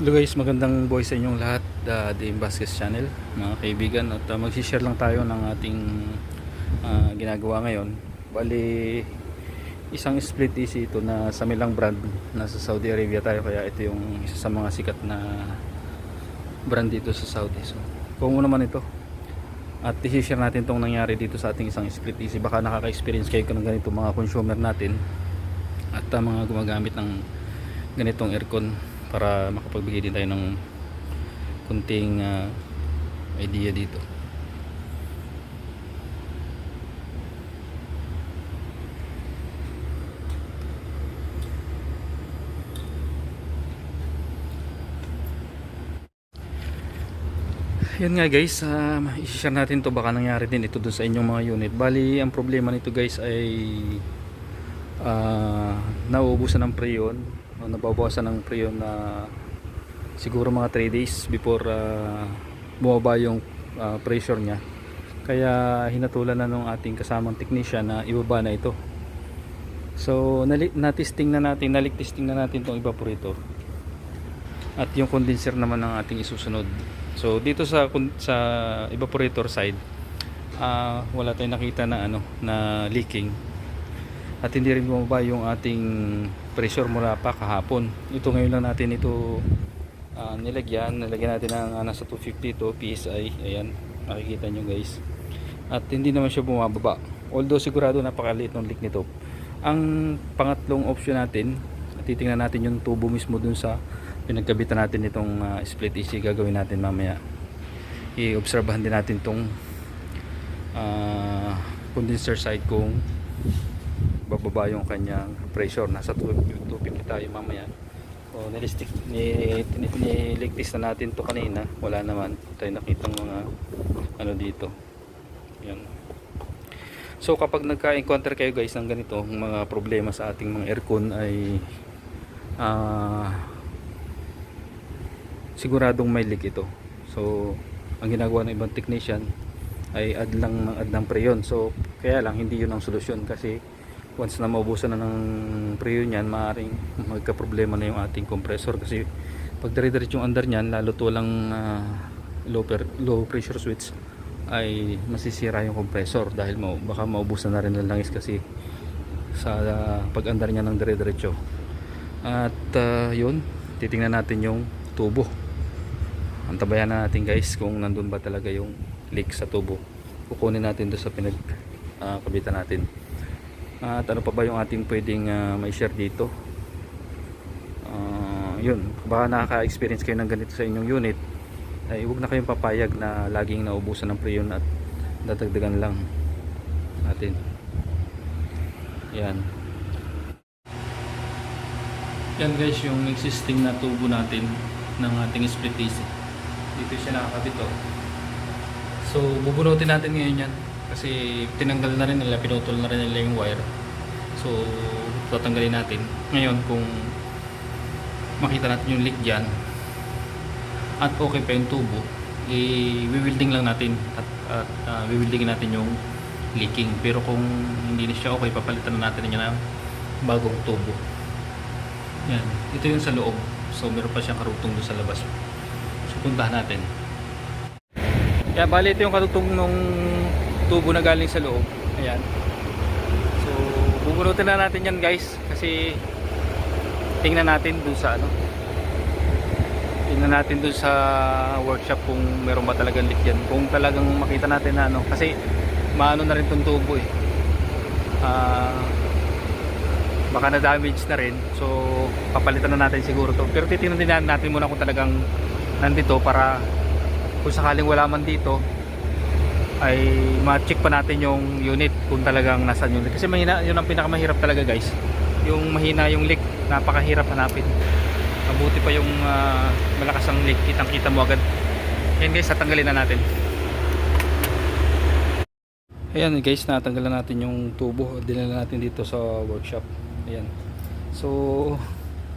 Hello guys, magandang buhay sa inyong lahat uh, The Vasquez Channel, mga kaibigan. At uh, magsishare lang tayo ng ating ah, ginagawa ngayon. Bali isang split AC ito na sa Milang brand nasa Saudi Arabia tayo kaya ito yung isa sa mga sikat na brand dito sa Saudi. So kung naman ito. At i-share natin tong nangyari dito sa ating isang split AC baka nakaka-experience kayo ng ganito mga consumer natin at uh, mga gumagamit ng ganitong aircon para makapagbigay din tayo ng kunting ah, idea dito. Yun nga guys uh, i-share natin to. Baka nangyari din ito dun sa inyong mga unit. Bali ang problema nito guys ay uh, nauubusan ng preyon o nababawasan ng preyon na siguro mga 3 days before uh, bumaba yung uh, pressure niya. Kaya hinatulan na ng ating kasamang technician na ibaba na ito. So na-testing na natin nalik testing na natin tong evaporator. At yung condenser naman ang ating isusunod. So dito sa sa evaporator side ah, wala tayong nakita na ano na leaking. At hindi rin bumaba yung ating pressure mula pa kahapon. Ito ngayon lang natin ito ah, nilagyan. Nilagyan natin ng ah, nasa 250 to PSI ayan makikita nyo guys. At hindi naman siya bumababa. Although sigurado napakaliit ng leak nito. Ang pangatlong option natin titingnan natin yung tubo mismo dun sa pinagkabitan natin itong ah, split AC gagawin natin mamaya. I-obserbahan din natin tong ah, condenser side kung bababa yung kanyang pressure. Nasa 250 tayo mamaya. O nilistik ni, ni, niligtis na natin to kanina. Wala naman. Tayo nakitang mga ano dito. Yan. So kapag nagka-encounter kayo guys ng ganito mga problema sa ating mga aircon ay ah siguradong may leak ito. So ang ginagawa ng ibang technician ay add lang ng add ng preyon so kaya lang hindi yun ang solusyon kasi once na maubusan na ng preyon yan maaaring magka-problema na yung ating compressor. Kasi pag dire-diretso yung under niyan lalo to lang ah, low, per, low pressure switch ay masisira yung compressor dahil mau, baka maubusan na rin ng langis kasi sa ah, pag-andar niya ng dire-diretso. At ah, yun titingnan natin yung tubo. Antabayan na natin guys kung nandun ba talaga yung leak sa tubo. Kukunin natin doon sa pinag ah, kabitan natin at ano pa ba yung ating pwedeng ah, may share dito? Ah, yun. Baka nakaka-experience kayo ng ganito sa inyong unit. Ay huwag na kayong papayag na laging naubusan ng preyon at dadagdagan lang natin. Yan. Yan guys yung existing na tubo natin ng ating split AC. Dito siya nakakabit oh. so bubunutin natin ngayon yan kasi tinanggal na rin nila pinutol na rin nila yung wire. So tatanggalin natin. Ngayon kung makita natin yung leak dyan at okay pa yung tubo i-wielding lang natin at, at uh, wielding natin yung leaking. Pero kung hindi na siya okay papalitan na natin niya ng bagong tubo. Yan. Ito yung sa loob. So meron pa siyang karutong doon sa labas. So puntahan natin. Yan bali ito yung karutong nung tubo na galing sa loob. Ayan. So bubunutin na natin yan guys. Kasi tingnan natin dun sa ano. Tingnan natin dun sa workshop kung meron ba talagang leak yan. Kung talagang makita natin na ano. Kasi maano na rin tong tubo eh. Ah baka na damage na rin. So papalitan na natin siguro to. Pero titingnan din natin muna kung talagang nandito para kung sakaling wala man dito ay ma-check pa natin yung unit kung talagang nasan yung leak. Kasi mahina yun ang pinakamahirap talaga guys. Yung mahina yung leak napakahirap hanapin. Mabuti pa yung ah, malakas ang leak. Kitang kita mo agad. Yan guys tatanggalin na natin. Ayan guys natanggalan natin yung tubo. Dinala natin dito sa workshop. Ayan. So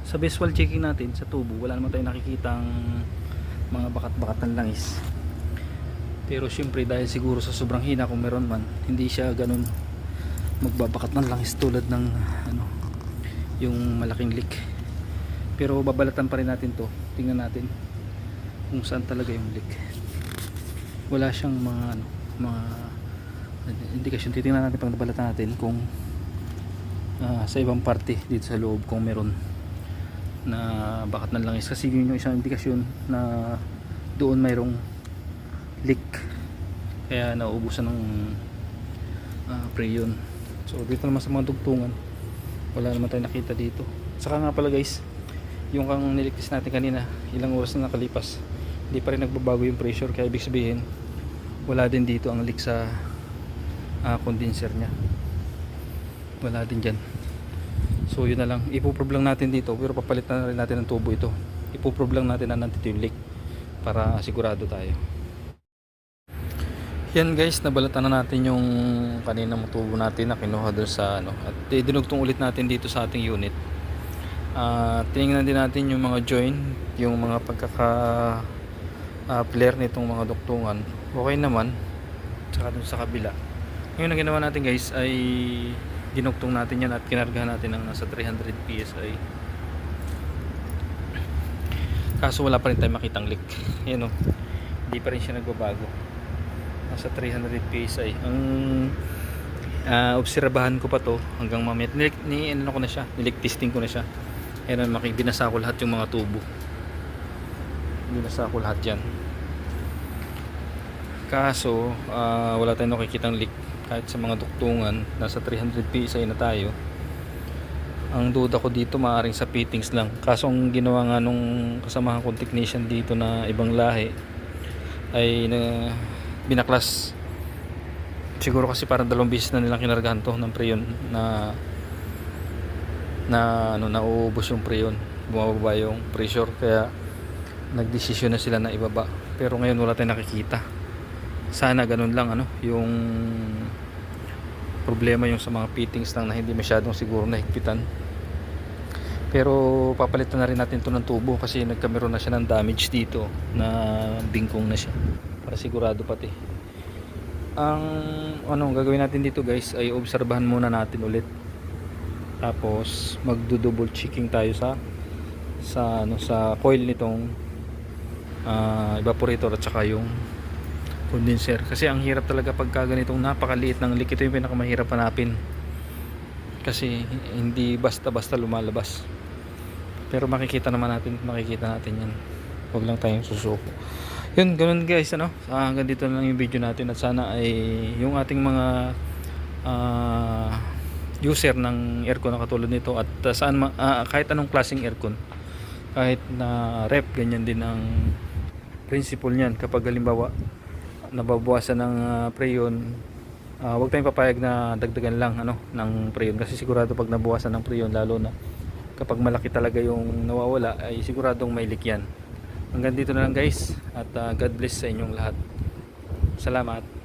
sa visual checking natin sa tubo wala naman tayong nakikitang mga bakat-bakat ng langis pero syempre dahil siguro sa sobrang hina kung meron man hindi siya ganun magbabakat ng langis tulad ng ano yung malaking leak. Pero babalatan pa rin natin to. Tingnan natin kung saan talaga yung leak. Wala siyang mga ano mga indikasyon titingnan natin pag nabalatan natin kung ah, sa ibang parte dito sa loob kung meron na bakat ng langis. Kasi yun yung isang indikasyon na doon mayroong leak. Kaya nauubusan ng uh, preyon so dito naman sa mga dugtungan wala naman tayo nakita dito. Saka nga pala guys yung kang niligtas natin kanina ilang oras na nakalipas hindi pa rin nagbabago yung pressure. Kaya ibig sabihin wala din dito ang leak sa ah, condenser nya wala din dyan. So yun na lang. Ipoprobe lang natin dito pero papalit na rin natin ng tubo ito. Ipoprobe lang natin na nandito yung leak para sigurado tayo yan guys nabalatan na natin yung kaninang tubo natin na kinuha doon sa ano at dinugtong ulit natin dito sa ating unit. Uh, tingnan din natin yung mga join yung mga pagkaka uh, flare nitong mga duktungan okay naman tsaka dun sa kabila. Ngayon ang ginawa natin guys ay dinugtong natin yan at kinargahan natin ng nasa 300 psi kaso wala pa rin tayo makitang leak. Yan o hindi pa rin siya nagbabago nasa 300 psi ang uh, obserbahan ko pa to hanggang mamaya. Ni, ni ano ko na siya nilik testing ko na siya. Ayun maki binasa ko lahat yung mga tubo. Binasa ko lahat yan. Kaso uh, wala tayong nakikitang leak. Kahit sa mga duktungan nasa 300 psi na tayo. Ang duda ko dito maaring sa fittings lang. Kaso ang ginawa nga nung kasamahan kong technician dito na ibang lahi ay na binaklas. Siguro kasi parang dalawang beses na nilang kinargahan to ng preyon na na ano nauubos yung preyon bumababa yung pressure kaya nagdesisyon na sila na ibaba. Pero ngayon wala tayong nakikita. Sana ganun lang ano yung problema yung sa mga fittings lang na hindi masyadong siguro nahigpitan pero papalitan na rin natin to ng tubo kasi nagkameron na siya ng damage dito na bingkong na siya para sigurado pati. Ang ano gagawin natin dito guys ay obserbahan muna natin ulit. Tapos magdo double checking tayo sa sa ano sa coil nitong ah, evaporator at saka yung condenser. Kasi ang hirap talaga pagka ganitong napakaliit ng leak ito yung pinakamahirap hanapin. Kasi hindi basta basta lumalabas. Pero makikita naman natin makikita natin yan. Huwag lang tayong susuko yun ganun guys ano? Ah, hanggang dito lang yung video natin at sana ay yung ating mga ah, user ng aircon na katulad nito at ah, saan ma- ah, kahit anong klaseng aircon kahit na rep ganyan din ang principle niyan. Kapag halimbawa nababawasan ng ah, preyon ah, huwag tayong papayag na dagdagan lang ano ng preyon kasi sigurado pag nabawasan ng preyon lalo na kapag malaki talaga yung nawawala ay siguradong may leak yan hanggang dito na lang guys. At ah, God bless sa inyong lahat. Salamat